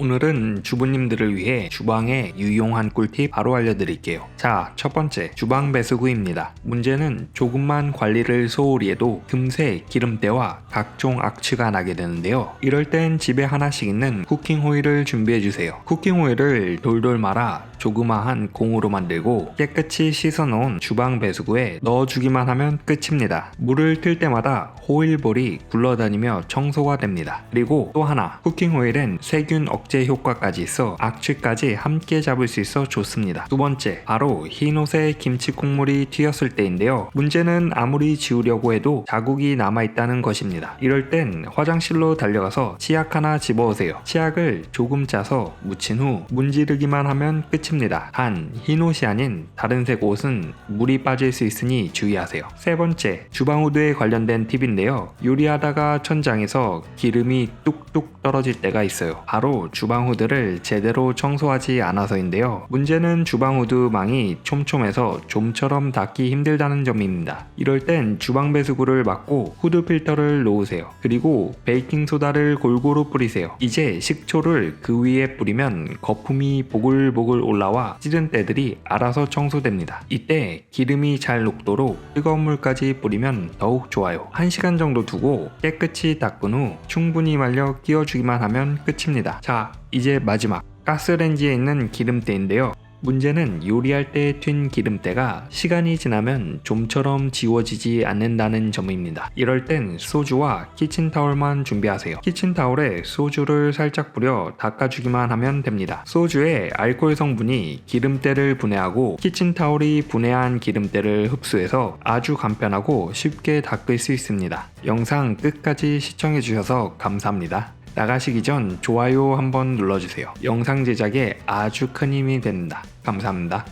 오늘은 주부님들을 위해 주방에 유용한 꿀팁 바로 알려드릴게요. 자, 첫 번째, 주방 배수구입니다. 문제는 조금만 관리를 소홀히 해도 금세 기름때와 각종 악취가 나게 되는데요. 이럴 땐 집에 하나씩 있는 쿠킹 호일을 준비해주세요. 쿠킹 호일을 돌돌 말아 조그마한 공으로 만들고 깨끗이 씻어놓은 주방 배수구에 넣어주기만 하면 끝입니다. 물을 틀 때마다 호일볼이 굴러다니며 청소가 됩니다. 그리고 또 하나, 쿠킹 호일은 세균 억제 효과까지 있어 악취까지 함께 잡을 수 있어 좋습니다. 두 번째, 바로 흰 옷에 김치 국물이 튀었을 때인데요. 문제는 아무리 지우려고 해도 자국이 남아있다는 것입니다. 이럴 땐 화장실로 달려가서 치약 하나 집어오세요. 치약을 조금 짜서 묻힌 후 문지르기만 하면 끝입니다. 단, 흰 옷이 아닌 다른 색 옷은 물이 빠질 수 있으니 주의하세요. 세 번째, 주방 후드에 관련된 팁인데요. 요리하다가 천장에서 기름이 뚝뚝 떨어질 때가 있어요. 바로 주방 후드를 제대로 청소하지 않아서인데요. 문제는 주방 후드 망이 촘촘해서 좀처럼 닦기 힘들다는 점입니다. 이럴 땐 주방 배수구를 막고 후드 필터를 놓으세요. 그리고 베이킹 소다를 골고루 뿌리세요. 이제 식초를 그 위에 뿌리면 거품이 보글보글 올라와 찌든 때들이 알아서 청소됩니다. 이때 기름이 잘 녹도록 뜨거운 물까지 뿌리면 더욱 좋아요. 1시간 정도 두고 깨끗이 닦은 후 충분히 말려 끼워주기만 하면 끝입니다. 자, 이제 마지막 가스레인지에 있는 기름때인데요. 문제는 요리할 때 튄 기름때가 시간이 지나면 좀처럼 지워지지 않는다는 점입니다. 이럴 땐 소주와 키친타올만 준비하세요. 키친타올에 소주를 살짝 뿌려 닦아주기만 하면 됩니다. 소주의 알코올 성분이 기름때를 분해하고 키친타올이 분해한 기름때를 흡수해서 아주 간편하고 쉽게 닦을 수 있습니다. 영상 끝까지 시청해주셔서 감사합니다. 나가시기 전 좋아요 한번 눌러주세요. 영상 제작에 아주 큰 힘이 됩니다. 감사합니다.